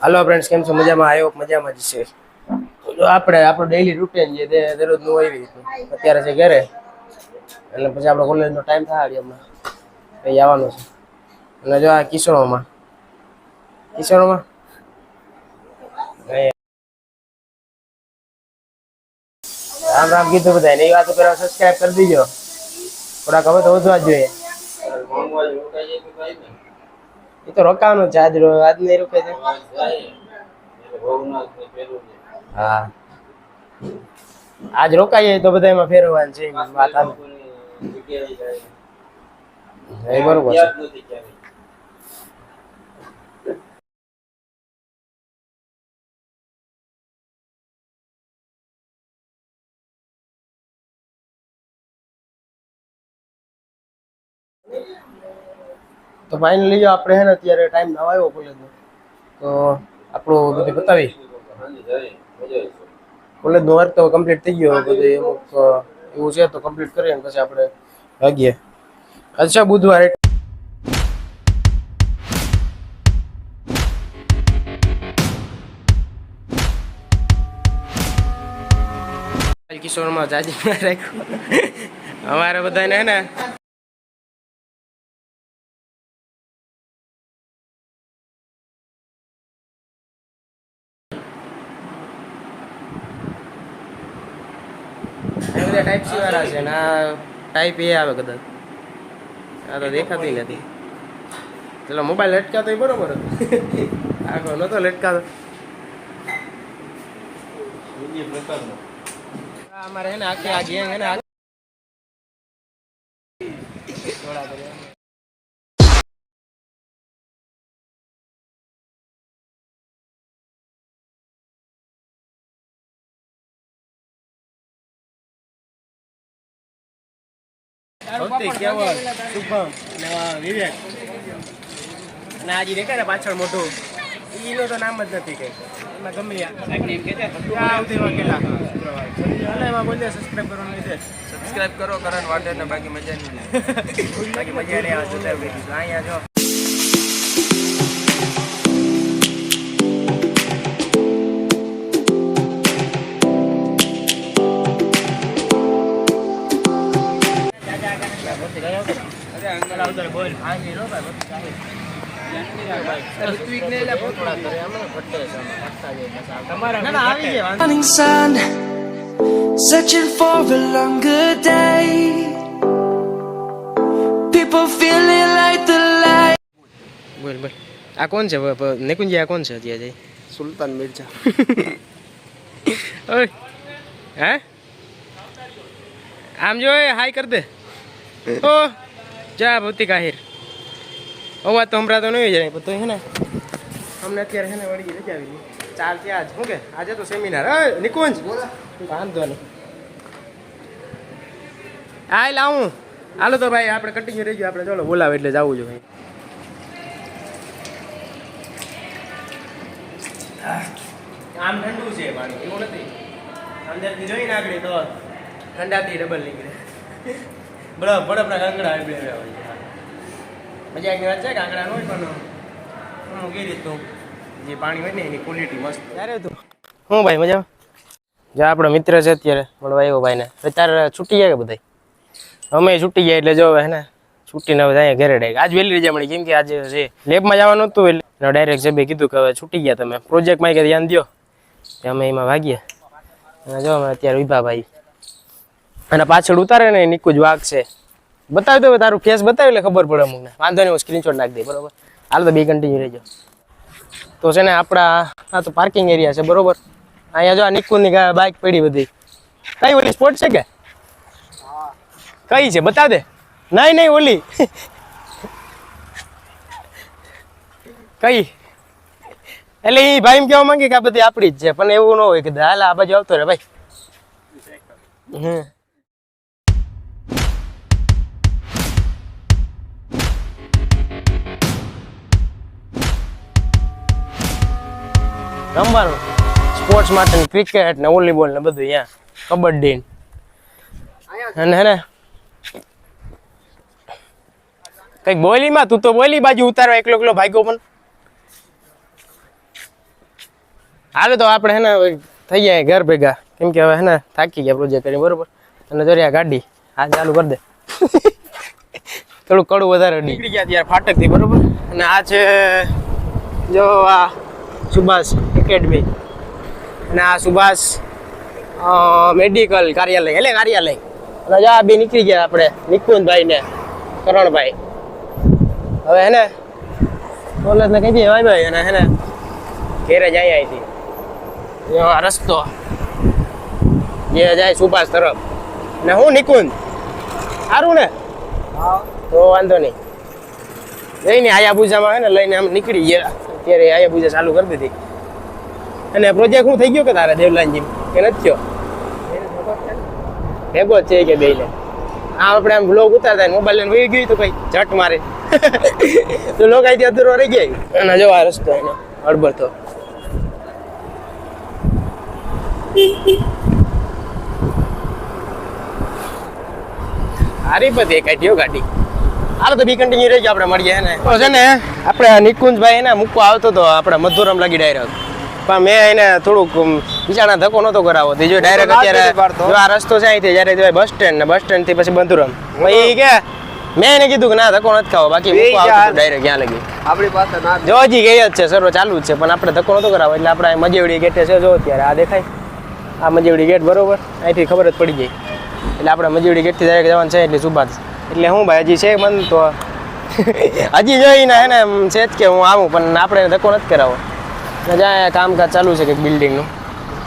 હાલો friends કેમ છો? મજામાં? આવ્યો મજામાં જ છે. તો આપણે, આપણું ડેઈલી રૂટીન તે દરરોજનું હોય એવી રીતનું અત્યારે છે ઘરે. એટલે પછી આપણો કોલેજનો ટાઈમ થાય હમણાં. કંઈ આવવાનું છે. અને જો આ કિશોરોમાં. કિશોરોમાં? રામ રામ કીધું બધા એ વાતો પેલા સબસ્ક્રાઈબ કરી દીજો. થોડાક હવે તો વધવા જ જોઈએ. એ તો રોકાવાનું છે, આજ આજ નહીં રોકે છે હા. આજ રોકાઈએ તો બધા એમાં ફેરવવાનું છે વાત બરોબર છે. તો ફાઇનલી આપણે હે ને અત્યારે ટાઈમ ના આવ્યો કોલેજનો તો આપણું બધું બતાવી. કોલેજનો વર્ક તો કમ્પ્લીટ થઈ ગયો. બધું અમુક અ, એવું છે તો કમ્પ્લીટ કરીએ ને પછી આપણે ભાગીએ. અચ્છા બુધવારે. કિશોરમાં જાજી રાખ્યું અમારે બધાને હે ને એ બધા ટાઈપ સી વાળા છે ને આ ટાઈપ એ આવે કદાચ. આ તો દેખાતી નથી. ચલો મોબાઈલ લટકાતો બરોબર. આખો નતો લટકાતો. અમારે હે ને આખી આ ગેંગ હે ને ભક્તિ, કેવલ, શુભમ અને વિવેક. અને દેખાય ને પાછળ મોટું એનું તો નામ જ નથી કઈ. એમાં ગમે આ આવતી અને એમાં બોલે સબસ્ક્રાઇબ કરવાનું લીધે સબસ્ક્રાઇબ કરો કરણ વાટે ને બાકી મજા નહીં બાકી મજા નહીં આવે જોતા બીજું અહીંયા જો Morning sun, searching for a longer day. People feeling like the light. બોલ બોલ આ કોણ છે નિકુંજી આ કોણ છે અત્યારે સુલતાન મિર્ઝા ઓય હે આમ જો હાય કર દે ઓ જા ભૌતિક આહિર અવાજ તો હમણાં તો નહીં જાય તો હે ને. અમને અત્યારે હે ને વળી રજા આવી. ચાલ ત્યાં જ શું કે? આજે તો સેમિનાર હે નિકુંજ! વાંધો નહીં. હાલ આવું. હાલો તો ભાઈ આપણે કન્ટિન્યુ રહી ગયું. આપણે ચાલો બોલાવે એટલે જવું છે ભાઈ. આમ ઠંડુ છે પાણી એવું નથી. અંદરથી જોઈને આગળ તો ઠંડાથી ડબલ નીકળે. બરફ બરફના કાંકડા આવી હોય. છે મજાકની વાત છે? કાંકડા હોય પણ અમુક એ રીતનું જે પાણી હોય ને એની ક્વોલિટી મસ્ત. ત્યારે હતું? હું ભાઈ મજા જે આપણો મિત્ર છે અત્યારે મળવા આવ્યો ભાઈને. તારે છૂટી ગયા કે બધા અમે છૂટી ગયા એટલે જો હવે ને છૂટીને હવે અહીંયા ઘરે ડાયરેક્ટ. આજ વહેલી રજા મળી કેમ કે આજે જે લેબમાં જવાનું હતું એટલે ડાયરેક્ટ સાહેબે કીધું કે હવે છૂટી ગયા તમે. પ્રોજેક્ટમાં કે ધ્યાન દો કે અમે એમાં ભાગીએ. અને જો અમે અત્યારે વિભાભાઈ. ભાઈ અને પાછળ ઉતારે ને નિકુજ વાઘ છે. બતાવી દો તારું કેસ બતાવી એટલે ખબર પડે અમુકને વાંધો નહીં, હું સ્ક્રીનશોટ નાખી દઈ બરોબર? હાલ તો બે કન્ટિન્યુ રહેજો તો છે ને આપણા, આ તો પાર્કિંગ એરિયા છે, બરોબર? અહીંયા જો આ નિકુની બાઇક પડી બધી. કઈ ઓલી સ્પોટ છે કે? કઈ છે, બતા દે. નહીં નહીં, ઓલી. કઈ? એટલે એ ભાઈ એમ કહેવા માંગે કે આ બધી આપણી જ છે, પણ એવું ન હોય કે હાલ આ બાજુ આવતો રે ભાઈ. હમ. રમવાનું. સ્પોર્ટ્સ માટે ક્રિકેટ ને વોલીબોલ ને બધું અહીંયા. કબડ્ડી અને હે ને? કંઈક બોલી માં? તું તો બોલી બાજુ ઉતારો એકલો એકલો ભાગ્યો પણ. હાલે તો આપણે હે ને થઈ ગયા ઘર ભેગા. કેમ કે હવે હે ને થાકી ગયા પ્રોજેક્ટ કરી બરોબર? અને જરિયા ગાડી. આ ચાલુ કરી દે. થોડું કડું વધારે નીકળી ગયા ત્યારે ફાટકથી, બરોબર? અને આ છે, જો આ સુભાષ એકેડમી. અને આ સુભાષ મેડિકલ કાર્યાલય એટલે કાર્યાલય. રજા બી નીકળી ગયા આપણે નિકુંજભાઈ ને કરણભાઈ. હવે હે ને કોલેજને કહી દઈએ ભાઈ ભાઈ અને હે ને ઘેરે જાય અહીંથી આ રસ્તો જે જાય સુભાષ તરફ. ને હું નિકુંજ. સારું ને? તો વાંધો નહીં. લઈને આયા પૂજામાં હે ને લઈને આમ નીકળી ગયા. ત્યારે આયાબુજા ચાલુ કરી દીધી. અને પ્રોજેક્ટ શું થઈ ગયો કે તારે દેવલાનજી કે નથી થયો? ભેગો છે કે બેને આ આપણે આમ બ્લોગ ઉતારતા મોબાઈલ લઈને વહી ગયું તો કઈ, ઝટ મારે. તો લોકો અહીંથી અધૂરો રહી ગયા. અને જો આ રસ્તો એનો હળબળ તો હારી પતિ કાઢ્યો ગાડી. હાલો તો બી કન્ટિન્યુ રહેજો આપણે મળીએ ને. છે ને આપણે નિકુંજભાઈ એને મૂકવા આવતો હતો આપણે મધુરમ લાગી ડાયરેક્ટ પણ મેં એને થોડુંક બિચારા ધક્કો નતો કરાવો તે જો ડાયરેક્ટ અત્યારે જો આ રસ્તો છે અહીંથી જ્યારે બસ સ્ટેન્ડ ને બસ સ્ટેન્ડથી પછી મધુરમ. ભાઈ કે મેં એને કીધું કે ના ધક્કો નથી ખાવો બાકી મૂકવા આવતો ડાયરેક્ટ ક્યાં લગી? આપણી પાસે ના જો હજી ગઈ જ છે સર્વ ચાલુ જ છે પણ આપણે ધક્કો નતો કરાવો એટલે આપણે મજેવડી ગેટે છે જો અત્યારે આ દેખાય. આ મજેવડી ગેટ બરોબર અહીંથી ખબર જ પડી ગઈ. એટલે આપણે મજેવડી ગેટથી ડાયરેક્ટ જવાનું છે એટલે સુભાષ એટલે હું ભાઈ હજી છે મન તો હજી જોઈને હે ને એમ છે જ કે હું આવું પણ આપણે ધક્કો નથી કરાવો ને જ્યાં કામકાજ ચાલુ છે કે બિલ્ડિંગનું.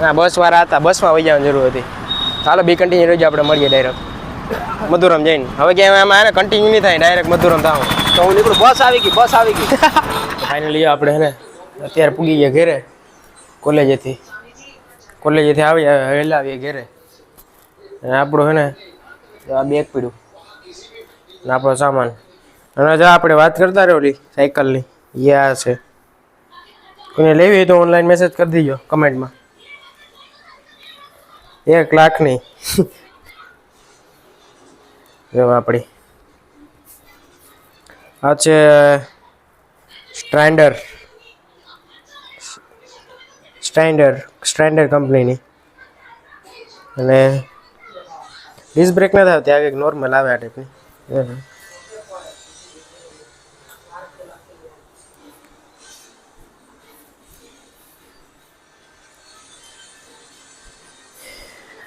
હા બસ વાળા હતા બસમાં વહી જવાની જરૂર હતી. ચાલો બી કન્ટિન્યુ રહેજો આપણે મળીએ ડાયરેક્ટ મધુરમ જઈને. હવે કે એમાં એને કન્ટિન્યુ નહીં થાય ડાયરેક્ટ મધુરમ થાવ. તો હું નીકળું બસ આવી ગઈ બસ આવી ગઈ. ફાઇનલી આપણે હે ને અત્યારે પૂગી ગયા ઘેરે કોલેજેથી. કોલેજેથી આવી વહેલા આવીએ ઘેરે. આપણું હે ને આ બેગ પીડ્યું. ને આપણો સામાન. અને જો આપણે વાત કરતા રહ્યો ઓલી સાયકલની યા છે. કોઈને લેવી હોય તો ઓનલાઈન મેસેજ કરી દીજો કમેન્ટમાં. એક લાખની. જો આપણી. આ છે સ્ટ્રેન્ડર સ્ટ્રેન્ડર સ્ટ્રેન્ડર કંપનીની અને ડિસ્ક બ્રેક નથી આવતી ત્યાં એક નોર્મલ આવે આ ટાઈપની એ.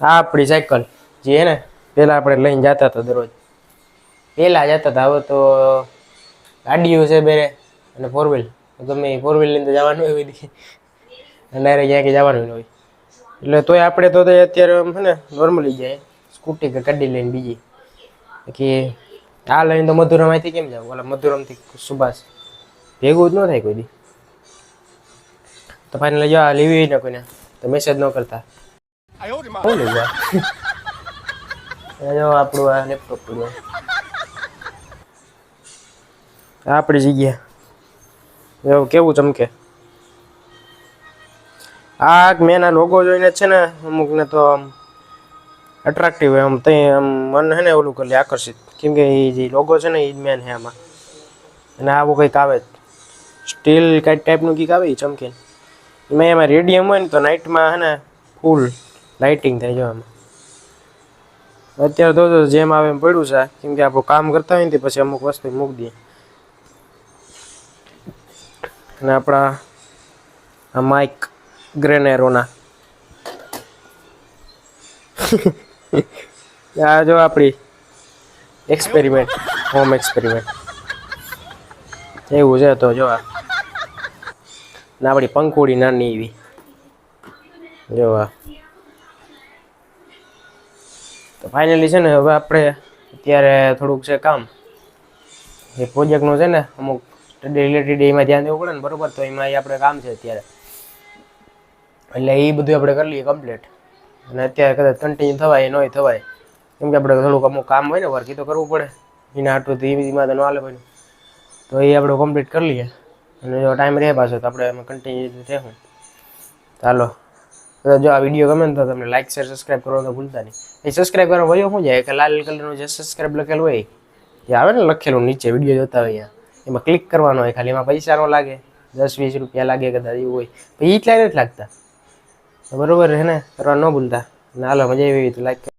આ આપણી સાયકલ. જે હે ને પહેલાં આપણે લઈને જતા હતા દરરોજ. પહેલાં જતા હતા. હવે તો ગાડીઓ છે બેરે અને ફોર વ્હીલ ગમે ફોર વ્હીલ લઈને તો જવાનું હોય બધી. ડાયરેક્ટ ક્યાંક જવાનું હોય. એટલે તોય આપણે તો અત્યારે છે ને નોર્મલી જાય. સ્કૂટી કે ગાડી લઈને બીજી. કે આ લઈને તો મધુરમ અહીંથી કેમ જાવ? ઓલા મધુરમથી સુભાષ. ભેગું જ ન થાય કોઈ દી. તો ફાઇનલ જો આ લેવી ને કોઈને. તો મેસેજ ન કરતા. જો આપણું આ લેપટોપ પડ્યું. આપણી જગ્યા. એવું કેવું ચમકે. આ મેં લોગો જોઈને છે ને અમુકને તો આમ અટ્રેક્ટિવ આમ તે આમ મન છે ને ઓલું કરી આકર્ષિત. કેમ કે એ જે લોગો છે ને એ જ મેન છે આમાં. અને આવું કંઈક આવે. સ્ટીલ કાંઈક ટાઈપનું કંઈક આવે એ ચમકીને. એમાં એમાં રેડિયમ હોય ને તો નાઇટમાં છે ને ફૂલ લાઇટિંગ થાય જો આમાં. અત્યારે તો જેમ આવે એમ પડ્યું છે. કેમ કે આપણું કામ કરતા હોય ને પછી અમુક વસ્તુ મૂકી દઈએ. અને આપણા આ માઇક ગ્રેનેરોના આ જો આપણી એક્સપેરિમેન્ટ હોમ એક્સપેરિમેન્ટ એવું છે તો જો આ. ને આપણી પંખોડી નાની એવી. જો તો ફાઇનલી છે ને હવે આપણે અત્યારે થોડુંક છે કામ. એ પ્રોજેક્ટનું છે ને અમુક સ્ટડી રિલેટેડ એમાં ધ્યાન દેવું પડે ને બરોબર તો એમાં આપણે કામ છે અત્યારે. એટલે એ બધું આપણે કરી લઈએ કમ્પ્લીટ અને અત્યારે કદાચ કન્ટિન્યુ થવાય નહીં થવાય. કેમ કે આપણે થોડુંક અમુક કામ હોય ને વર્ક તો કરવું પડે. એના આટલું તો ધીમે ધીમે તો ન હાલે પડ્યું. તો એ આપણે કમ્પ્લીટ કરી લઈએ. અને જો ટાઈમ રહે પાછો તો આપણે એમાં કન્ટિન્યુ રહેવું. ચાલો. તો જો આ વીડિયો ગમે તો તમને લાઈક શેર સબસ્ક્રાઈબ કરવાનું ભૂલતા નહીં. એ સબસ્ક્રાઈબ કરવા વયો શું જાય? કે લાલ કલરનું જે સબસ્ક્રાઈબ લખેલું હોય જે આવે ને લખેલું નીચે વીડિયો જોતા હોય એમાં ક્લિક કરવાનો હોય, ખાલી એમાં પૈસા ન લાગે. દસ વીસ રૂપિયા લાગે કદાચ એવું હોય. પછી એટલા નથી લાગતા. બરોબર હે ને? કરવા ન ભૂલતા. અને હાલો મજા આવી તો લાઈક